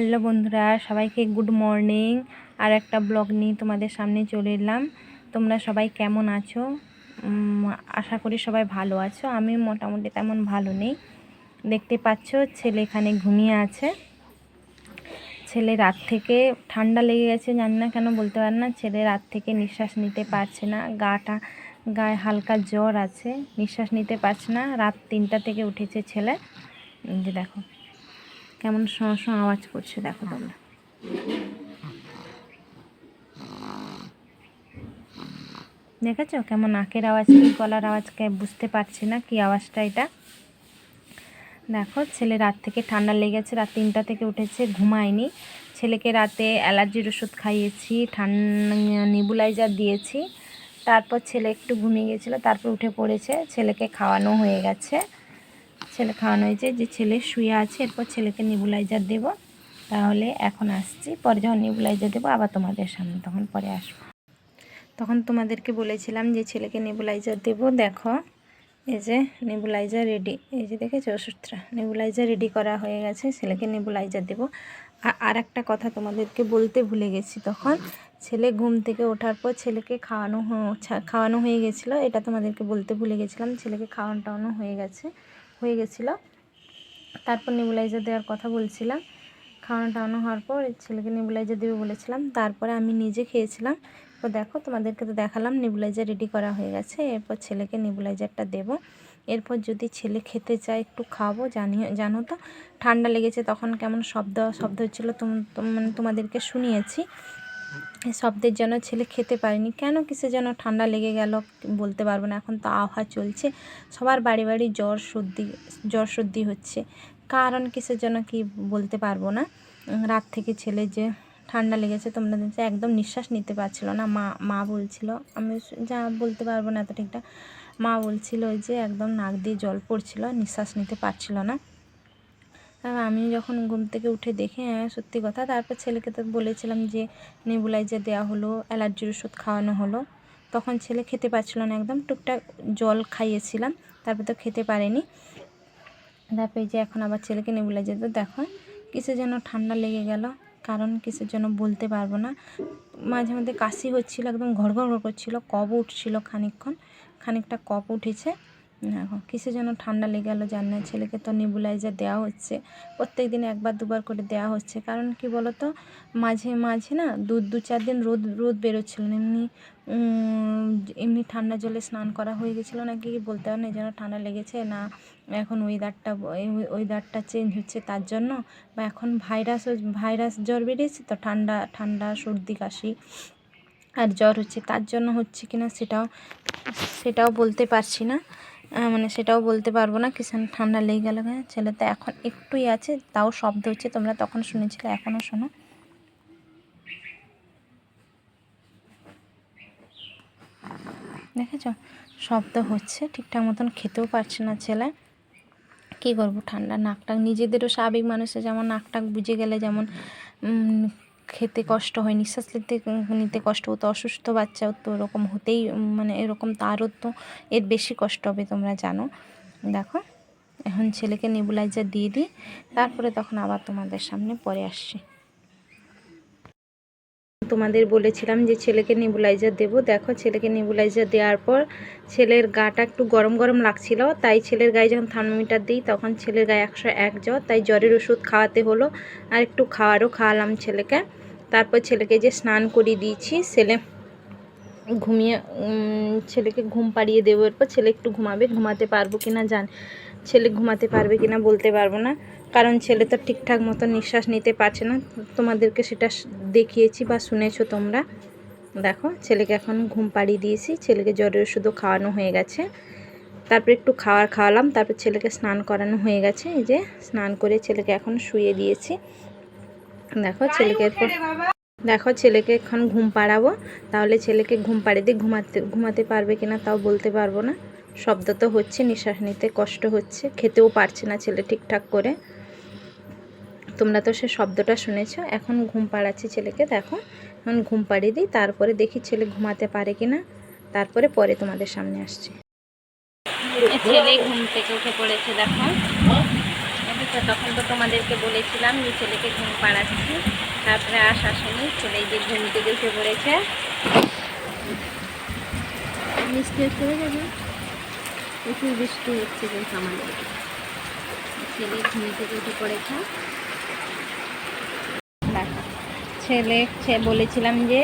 Hello বন্ধুরা, সবাইকে good morning. আর একটা ব্লগ নিয়ে তোমাদের সামনে চলে এলাম। তোমরা সবাই কেমন আছো? আশা করি সবাই ভালো আছো। আমি মোটামুটি তেমন ভালো নেই। দেখতে পাচ্ছ, ছেলে এখানে ঘুমিয়ে আছে। ছেলে রাত থেকে ঠান্ডা লেগে গেছে, জানি না কেন বলতে পার না। ছেলে রাত থেকে নিঃশ্বাস নিতে পারছে না। গাটা, গায়ে হালকা জ্বর আছে। নিঃশ্বাস নিতে পারছে না। রাত তিনটা থেকে উঠেছে ছেলে। যে দেখো। কেমন শো আওয়াজ করছে, দেখো তোমরা। দেখেছ কেমন নাকের আওয়াজ, কি গলার আওয়াজ বুঝতে পারছি না, কি আওয়াজটা এটা? দেখো, ছেলে রাত থেকে ঠান্ডা লেগেছে, রাত তিনটা থেকে উঠেছে, ঘুমায়নি। ছেলেকে রাতে অ্যালার্জির ওষুধ খাইয়েছি, ঠান্ডা নেবুলাইজার দিয়েছি। তারপর ছেলে একটু ঘুমিয়ে গেছিল, তারপর উঠে পড়েছে, ছেলেকে খাওয়ানো হয়ে গেছে। ছেলে খাওয়ানো হয়েছে, যে ছেলে শুয়ে আছে, এরপর ছেলেকে নেবুলাইজার দেব। তাহলে এখন আসছি, পরে যখন নেবুলাইজার দেবো, আবার তোমাদের সামনে, তখন পরে আসব। তখন তোমাদেরকে বলেছিলাম যে ছেলেকে নেবুলাইজার দেব, দেখো, এই যে নেবুলাইজার রেডি এই যে দেখেছ ওষুধটা? নেবুলাইজার রেডি করা হয়ে গেছে, ছেলেকে নেবুলাইজার দেবো। আর একটা কথা তোমাদেরকে বলতে ভুলে গেছি তখন, ছেলে ঘুম থেকে ওঠার পর ছেলেকে খাওয়ানো খাওয়ানো হয়ে গেছিল, এটা তোমাদেরকে বলতে ভুলে গেছিলাম, ছেলেকে খাওয়ানো টাওয়ানো হয়ে গেছে। হয়ে গেছিল। তারপর নেবুলাইজার দেওয়ার কথা বলছিলাম। খাওয়ানো টাওয়ানো হওয়ার পর ছেলেকে নেবুলাইজার দেবে বলেছিলাম। তারপরে আমি নিজে খেয়েছিলাম। তো দেখো, তোমাদেরকে তো দেখালাম নেবুলাইজার রেডি করা হয়ে গেছে। এরপর ছেলেকে নেবুলাইজারটা দেবো। এরপর যদি ছেলে খেতে চায়, একটু খাব জানি, জানো তো, ঠান্ডা লেগেছে, তখন কেমন শব্দ শব্দ হচ্ছিল মানে তোমাদেরকে শুনিয়েছি। শব্দের জন্য ছেলে খেতে পারেনি। কেন কিসে যেন ঠান্ডা লেগে গেল বলতে পারব না। এখন তো আবহাওয়া চলছে। সবার বাড়ি বাড়ি জ্বর সর্দি জ্বর সর্দি হচ্ছে। কারণ কিসের জন্য কি বলতে পারব না। রাত থেকে ছেলে যে ঠান্ডা লেগেছে তোমরা দেখছ একদম নিঃশ্বাস নিতে পারছিল না। মা মা বলছিল, আমি যা বলতে পারব না এত ঠিকঠাক মা বলছিল যে একদম নাক দিয়ে জল পড়ছিল, নিঃশ্বাস নিতে পারছিল না। আমি যখন ঘুম থেকে উঠে দেখি হ্যাঁ সত্যি কথা, তারপর ছেলেকে তো বলেছিলাম যে, নেবুলাইজার দেওয়া হলো, অ্যালার্জির ওষুধ খাওয়ানো হলো। তখন ছেলে খেতে পারছিল না একদম, টুকটাক জল খাইয়েছিলাম, তারপর তো খেতে পারেনি। তারপরে যে এখন আবার ছেলেকে নেবুলাইজার তো দেখো, কিসের যেন ঠান্ডা লেগে গেল, কারণ কিসের জন্য বলতে পারব না। মাঝে মধ্যে কাশি হচ্ছিল, একদম ঘর ঘর করছিল কব উঠছিল খানিকক্ষণ, খানিকটা কপ উঠেছে। দেখো কিসের জন্য ঠান্ডা লেগে গেলো জানি না, ছেলেকে তো নেবুলাইজার দেওয়া হচ্ছে। প্রত্যেক দিন একবার দুবার করে দেওয়া হচ্ছে। কারণ কি বলো তো মাঝে মাঝে না দু দু চার দিন রোদ রোদ বেরোচ্ছিল না। এমনি এমনি ঠান্ডা জলে স্নান করা হয়ে গেছিল নাকি কি বলতে পারো না জন্য ঠান্ডা লেগেছে। না, এখন ওয়েদারটা ওয়েদারটা চেঞ্জ হচ্ছে তার জন্য। বা এখন ভাইরাস ভাইরাস জ্বর বেরিয়েছে তো ঠান্ডা ঠান্ডা সর্দি, কাশি আর জ্বর হচ্ছে। তার জন্য হচ্ছে কিনা সেটাও সেটাও বলতে পারছি না। মানে সেটাও বলতে পারব না কিষান ঠান্ডা লেগে গেল ছেলে তো এখন একটুই আছে, তাও শব্দ হচ্ছে, তোমরা তখন শুনেছিলে, এখনও শোনো। দেখেছ? শব্দ হচ্ছে, ঠিকঠাক মতন খেতেও পারছে না ছেলে। কী করব? ঠান্ডা নাকটাক, নিজেদেরও স্বাভাবিক মানুষের যেমন নাকটাক বুঝে গেলে যেমন খেতে কষ্ট হয়, নিঃশ্বাস নিতে নিতে কষ্ট হতো, অসুস্থ বাচ্চাও তো ওরকম হতেই মানে এরকম তারও তো এর বেশি কষ্ট হবে তোমরা জানো। দেখো, এখন ছেলেকে নেবুলাইজার দিয়ে দিই, তারপরে তখন আবার তোমাদের সামনে পরে আসছি। তোমাদের বলেছিলাম যে ছেলেকে নেবুলাইজার দেবো। দেখো, ছেলেকে নেবুলাইজার দেওয়ার পর ছেলের গাটা একটু গরম গরম লাগছিল, তাই ছেলের গায়ে যখন থার্মোমিটার দিই, তখন ছেলের গায়ে একশো এক জ্বর, তাই জ্বরের ওষুধ খাওয়াতে হলো, আর একটু খাওয়ারও খাওয়ালাম ছেলেকে। তারপর ছেলেকে যে স্নান করিয়ে দিয়েছি, ছেলে ঘুমিয়ে ছেলেকে ঘুম পাড়িয়ে দেবো। এরপর ছেলে একটু ঘুমাবে, ঘুমাতে পারব কিনা জান, ছেলে ঘুমাতে পারবে কিনা বলতে পারব না। কারণ ছেলে তো ঠিকঠাক মতো নিঃশ্বাস নিতে পারছে না। তোমাদেরকে সেটা দেখিয়েছি বা শুনেছো তোমরা। দেখো, ছেলেকে এখন ঘুম পাড়িয়ে দিয়েছি, ছেলেকে জ্বরের ওষুধও খাওয়ানো হয়ে গেছে। তারপর একটু খাওয়ার খাওয়ালাম, তারপর ছেলেকে স্নান করানো হয়ে গেছে। এই যে, স্নান করে ছেলেকে এখন শুয়ে দিয়েছি। দেখো, ছেলেকে দেখো, ছেলেকে এখন ঘুম পাড়াবো। তাহলে ছেলেকে ঘুম পাড়িয়ে দিয়ে ঘুমাতে ঘুমাতে পারবে কিনা তাও বলতে পারব না। শব্দ তো হচ্ছে, নিঃশ্বাস নিতে কষ্ট হচ্ছে। খেতেও পারছে না ছেলে ঠিকঠাক করে। তোমরা তো সে শব্দটা শুনেছো, এখন ঘুম পাড়াচ্ছি ছেলেকে। দেখো, এখন ঘুম পাড়িয়ে দিই, তারপরে দেখি ছেলে ঘুমাতে পারে কিনা। তারপরে পরে তোমাদের সামনে আসছি। ছেলে ঘুম থেকে উঠে পড়েছে, দেখো। আচ্ছা তখন তো তোমাদেরকে বলেছিলাম যে ছেলেকে ঘুম পাড়াচ্ছি। তারপরে আস আসেনি ছেলে যে ঘুম থেকে উঠে পড়েছে। বৃষ্টি হয়ে যাবে প্রচুর বৃষ্টি হচ্ছে কিন্তু আমাদের। ছেলে ঘুম থেকে উঠে পড়েছে। ছেলে বলেছিলাম যে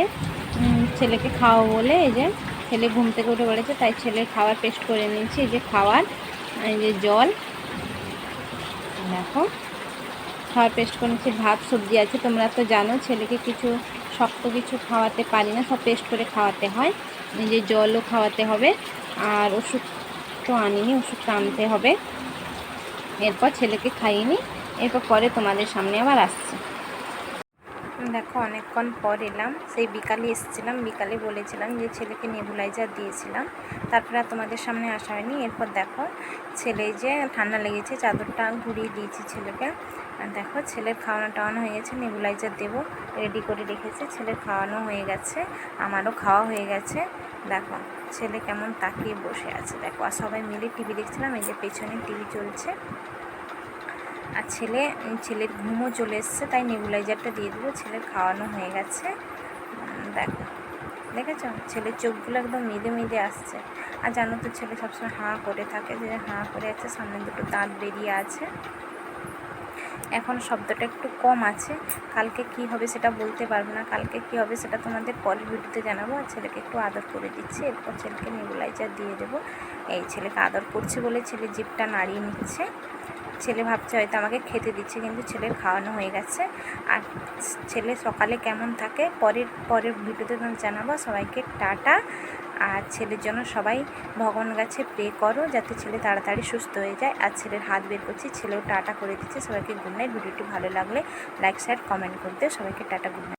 ছেলেকে খাওয়াবো বলে এই যে ছেলে ঘুম থেকে উঠে পড়েছে তাই ছেলের খাবার পেস্ট করে নিয়েছি এই যে খাওয়ার এই যে জল। দেখো। খাওয়ার পেস্ট করে নিচ্ছি, ভাত, সবজি আছে। তোমরা তো জানো, ছেলেকে কিছু শক্ত কিছু খাওয়াতে পারি না, সব পেস্ট করে খাওয়াতে হয়। নিজের জলও খাওয়াতে হবে, আর ওষুধ তো আনিনি ওষুধটা আনতে হবে। এরপর ছেলেকে খাইয়ে এরপর পরে তোমাদের সামনে আবার আসছে। দেখো অনেকক্ষণ পর এলাম। সেই বিকালে এসেছিলাম, বিকালে বলেছিলাম যে ছেলেকে নেবুলাইজার দিয়েছিলাম। তারপরে তোমাদের সামনে আসা হয়নি। এরপর দেখো ছেলে যে ঠান্ডা লেগেছে, চাদরটা ঘুরিয়ে দিয়েছি ছেলেকে। দেখো ছেলের খাওয়ানো টাওয়ানো হয়ে গেছে নেবুলাইজার দেবো রেডি করে রেখেছে। ছেলের খাওয়ানো হয়ে গেছে, আমারও খাওয়া হয়ে গেছে। দেখো ছেলে কেমন তাকিয়ে বসে আছে। দেখো আর সবাই মিলে টিভি দেখছিলাম, এই যে পেছনে টিভি চলছে। আর ছেলে ছেলের ঘুমও চলে এসছে, তাই নেবুলাইজারটা দিয়ে দেবো। ছেলের খাওয়ানো হয়ে গেছে। দেখো, দেখেছ? ছেলের চোখগুলো একদম মেদে মেদে আসছে। আর জানো তো, ছেলে সবসময় হাঁ করে থাকে, যে হাঁ করে আছে, সামনে দুটো দাঁত বেরিয়ে আছে। এখন শব্দটা একটু কম আছে। কালকে কি হবে সেটা বলতে পারব না। কালকে কি হবে সেটা তোমাদের পরের ভিডিওতে জানাব। আর ছেলেকে একটু আদর করে দিচ্ছি। এরপর ছেলেকে নেবুলাইজার দিয়ে দেবো। এই ছেলেকে আদর করছে বলে ছেলে জিপটা নাড়িয়ে নিচ্ছে। ছেলে ভাবছে হয়তো আমাকে খেতে দিচ্ছে, কিন্তু ছেলের খাওয়ানো হয়ে গেছে। আর ছেলে সকালে কেমন থাকে, পরের পরের ভিডিওতে তোমাকে জানাব। সবাইকে টাটা। আর ছেলের জন্য সবাই ভগবান কাছে প্রে করো, যাতে ছেলে তাড়াতাড়ি সুস্থ হয়ে যায়। আর ছেলের হাত বের করছি, ছেলেও টাটা করে দিচ্ছে। সবাইকে গুড নাইট ভিডিওটি ভালো লাগলে লাইক শেয়ার কমেন্ট করতে। সবাইকে টাটা গুড